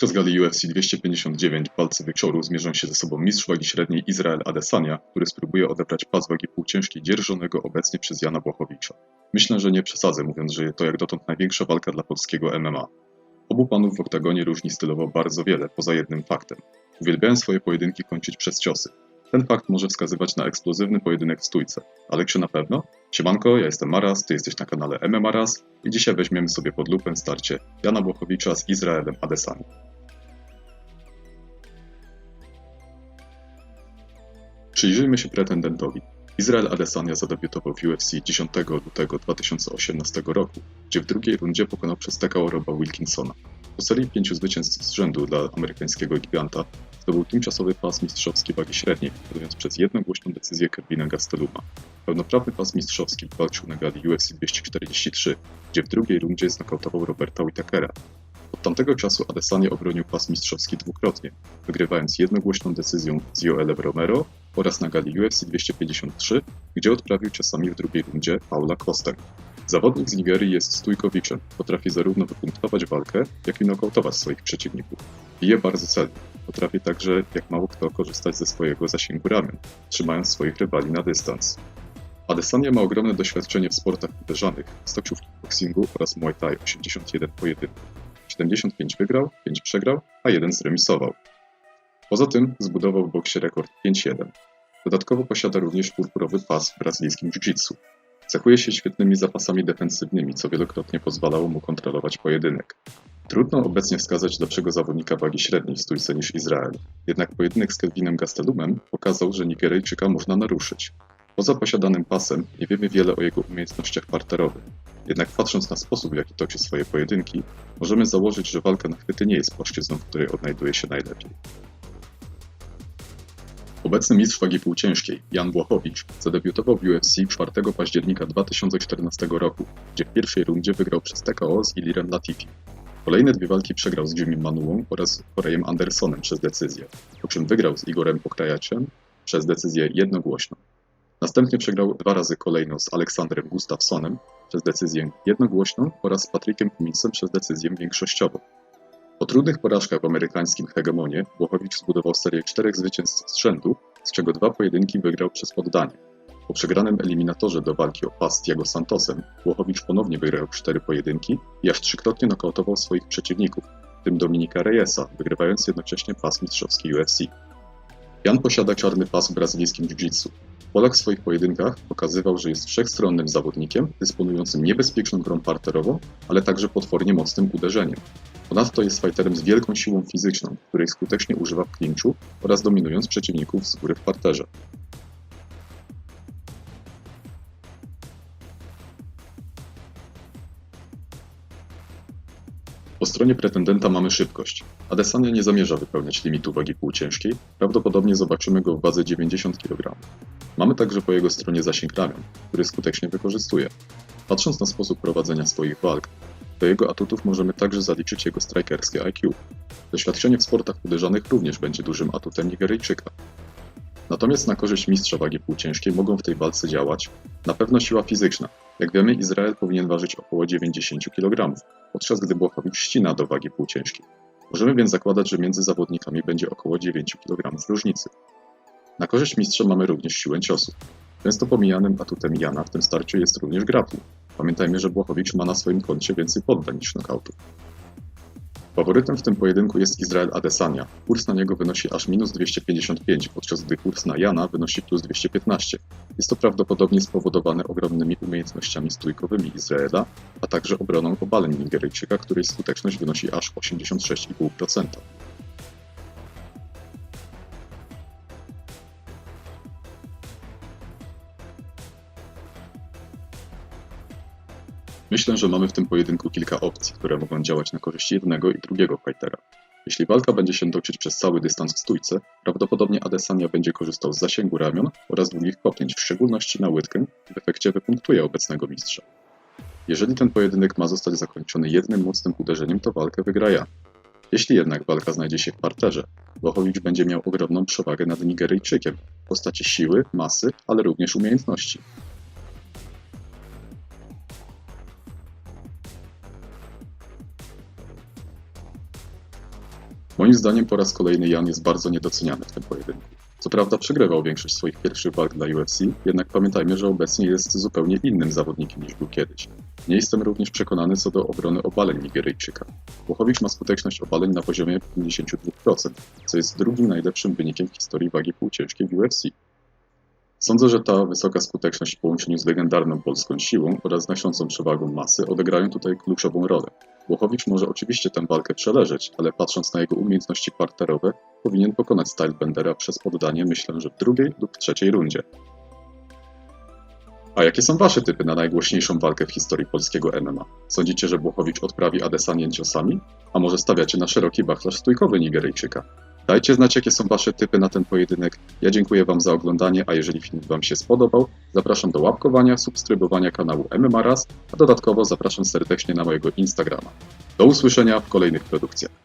Podczas gali UFC 259 w walce wieczoru zmierzą się ze sobą mistrz wagi średniej Izrael Adesanya, który spróbuje odebrać pas wagi półciężkiej dzierżonego obecnie przez Jana Błachowicza. Myślę, że nie przesadzę mówiąc, że to jak dotąd największa walka dla polskiego MMA. Obu panów w oktagonie różni stylowo bardzo wiele, poza jednym faktem. Uwielbiają swoje pojedynki kończyć przez ciosy. Ten fakt może wskazywać na eksplozywny pojedynek w stójce. Ale czy na pewno? Siemanko, ja jestem Maras, ty jesteś na kanale Raz i dzisiaj weźmiemy sobie pod lupę starcie Jana Błachowicza z Izraelem Adesanya. Przyjrzyjmy się pretendentowi. Izrael Adesanya zadebiutował w UFC 10 lutego 2018 roku, gdzie w drugiej rundzie pokonał przez TKO Roba Wilkinsona. Po serii pięciu zwycięstw z rzędu dla amerykańskiego giganta zdobył tymczasowy pas mistrzowski wagi średniej, wygrając przez jednogłośną decyzję Kevina Gasteluma. Pełnoprawny pas mistrzowski walczył na gali UFC 243, gdzie w drugiej rundzie znokautował Roberta Whitakera. Od tamtego czasu Adesanya obronił pas mistrzowski dwukrotnie, wygrywając jednogłośną decyzją z Joelem Romero oraz na gali UFC 253, gdzie odprawił czasami w drugiej rundzie Paula Kostem. Zawodnik z Nigerii jest stójkowiczem, potrafi zarówno wypunktować walkę, jak i nokautować swoich przeciwników. Bije bardzo celnie. Potrafi także, jak mało kto, korzystać ze swojego zasięgu ramion, trzymając swoich rywali na dystans. Adesanya ma ogromne doświadczenie w sportach uderzanych, stoczówki boxingu oraz Muay Thai 81 pojedynków. 75 wygrał, 5 przegrał, a 1 zremisował. Poza tym zbudował w boksie rekord 5-1. Dodatkowo posiada również purpurowy pas w brazylijskim jiu-jitsu. Cechuje się świetnymi zapasami defensywnymi, co wielokrotnie pozwalało mu kontrolować pojedynek. Trudno obecnie wskazać lepszego zawodnika wagi średniej w stójce niż Izrael. Jednak pojedynek z Kelvinem Gastelumem pokazał, że Nigeryjczyka można naruszyć. Poza posiadanym pasem nie wiemy wiele o jego umiejętnościach parterowych. Jednak patrząc na sposób, w jaki toczy swoje pojedynki, możemy założyć, że walka na chwyty nie jest płaszczyzną, w której odnajduje się najlepiej. Obecny mistrz wagi półciężkiej, Jan Błachowicz, zadebiutował w UFC 4 października 2014 roku, gdzie w pierwszej rundzie wygrał przez TKO z Ilirem Latifi. Kolejne dwie walki przegrał z Jimmy Manułą oraz Korejem Andersonem przez decyzję, po czym wygrał z Igorem Pokrajaciem przez decyzję jednogłośną. Następnie przegrał dwa razy kolejno z Aleksandrem Gustafsonem przez decyzję jednogłośną oraz Patrykiem Cuminsem przez decyzję większościową. Po trudnych porażkach w amerykańskim hegemonie Błachowicz zbudował serię czterech zwycięstw z rzędu, z czego dwa pojedynki wygrał przez poddanie. Po przegranym eliminatorze do walki o pas z Diego Santosem Błachowicz ponownie wygrał cztery pojedynki i aż trzykrotnie nokautował swoich przeciwników, w tym Dominika Reyesa, wygrywając jednocześnie pas mistrzowski UFC. Jan posiada czarny pas w brazylijskim jiu-jitsu. Polak w swoich pojedynkach pokazywał, że jest wszechstronnym zawodnikiem, dysponującym niebezpieczną grą parterową, ale także potwornie mocnym uderzeniem. Ponadto jest fighterem z wielką siłą fizyczną, której skutecznie używa w klinczu oraz dominując przeciwników z góry w parterze. Stronie pretendenta mamy szybkość. Adesanya nie zamierza wypełniać limitu wagi półciężkiej, prawdopodobnie zobaczymy go w wadze 90 kg. Mamy także po jego stronie zasięg ramion, który skutecznie wykorzystuje. Patrząc na sposób prowadzenia swoich walk, do jego atutów możemy także zaliczyć jego strikerskie IQ. Doświadczenie w sportach uderzanych również będzie dużym atutem Nigeryjczyka. Natomiast na korzyść mistrza wagi półciężkiej mogą w tej walce działać na pewno siła fizyczna. Jak wiemy, Izrael powinien ważyć około 90 kg, podczas gdy Błachowicz ścina do wagi półciężkiej. Możemy więc zakładać, że między zawodnikami będzie około 9 kg różnicy. Na korzyść mistrza mamy również siłę ciosu. Często pomijanym atutem Jana w tym starciu jest również grappling. Pamiętajmy, że Błachowicz ma na swoim koncie więcej poddań niż nokautów. Faworytem w tym pojedynku jest Izrael Adesanya. Kurs na niego wynosi aż minus 255, podczas gdy kurs na Jana wynosi plus 215. Jest to prawdopodobnie spowodowane ogromnymi umiejętnościami stójkowymi Izraela, a także obroną obaleń Nigeryjczyka, której skuteczność wynosi aż 86,5%. Myślę, że mamy w tym pojedynku kilka opcji, które mogą działać na korzyść jednego i drugiego fightera. Jeśli walka będzie się toczyć przez cały dystans w stójce, prawdopodobnie Adesanya będzie korzystał z zasięgu ramion oraz długich kopnięć, w szczególności na łydkę, w efekcie wypunktuje obecnego mistrza. Jeżeli ten pojedynek ma zostać zakończony jednym mocnym uderzeniem, to walkę wygra ja. Jeśli jednak walka znajdzie się w parterze, Błachowicz będzie miał ogromną przewagę nad Nigeryjczykiem w postaci siły, masy, ale również umiejętności. Moim zdaniem po raz kolejny Jan jest bardzo niedoceniany w tym pojedynku. Co prawda przegrywał większość swoich pierwszych walk dla UFC, jednak pamiętajmy, że obecnie jest zupełnie innym zawodnikiem niż był kiedyś. Nie jestem również przekonany co do obrony obaleń Nigeryjczyka. Włochowicz ma skuteczność obaleń na poziomie 52%, co jest drugim najlepszym wynikiem w historii wagi półciężkiej w UFC. Sądzę, że ta wysoka skuteczność w połączeniu z legendarną polską siłą oraz znaczącą przewagą masy odegrają tutaj kluczową rolę. Włochowicz może oczywiście tę walkę przeleżeć, ale patrząc na jego umiejętności parterowe, powinien pokonać Stylebendera przez poddanie myślę, że w drugiej lub trzeciej rundzie. A jakie są Wasze typy na najgłośniejszą walkę w historii polskiego MMA? Sądzicie, że Włochowicz odprawi Adesanię ciosami? A może stawiacie na szeroki wachlarz stójkowy Nigeryjczyka? Dajcie znać, jakie są Wasze typy na ten pojedynek. Ja dziękuję Wam za oglądanie, a jeżeli film Wam się spodobał, zapraszam do łapkowania, subskrybowania kanału MMA Raz, a dodatkowo zapraszam serdecznie na mojego Instagrama. Do usłyszenia w kolejnych produkcjach.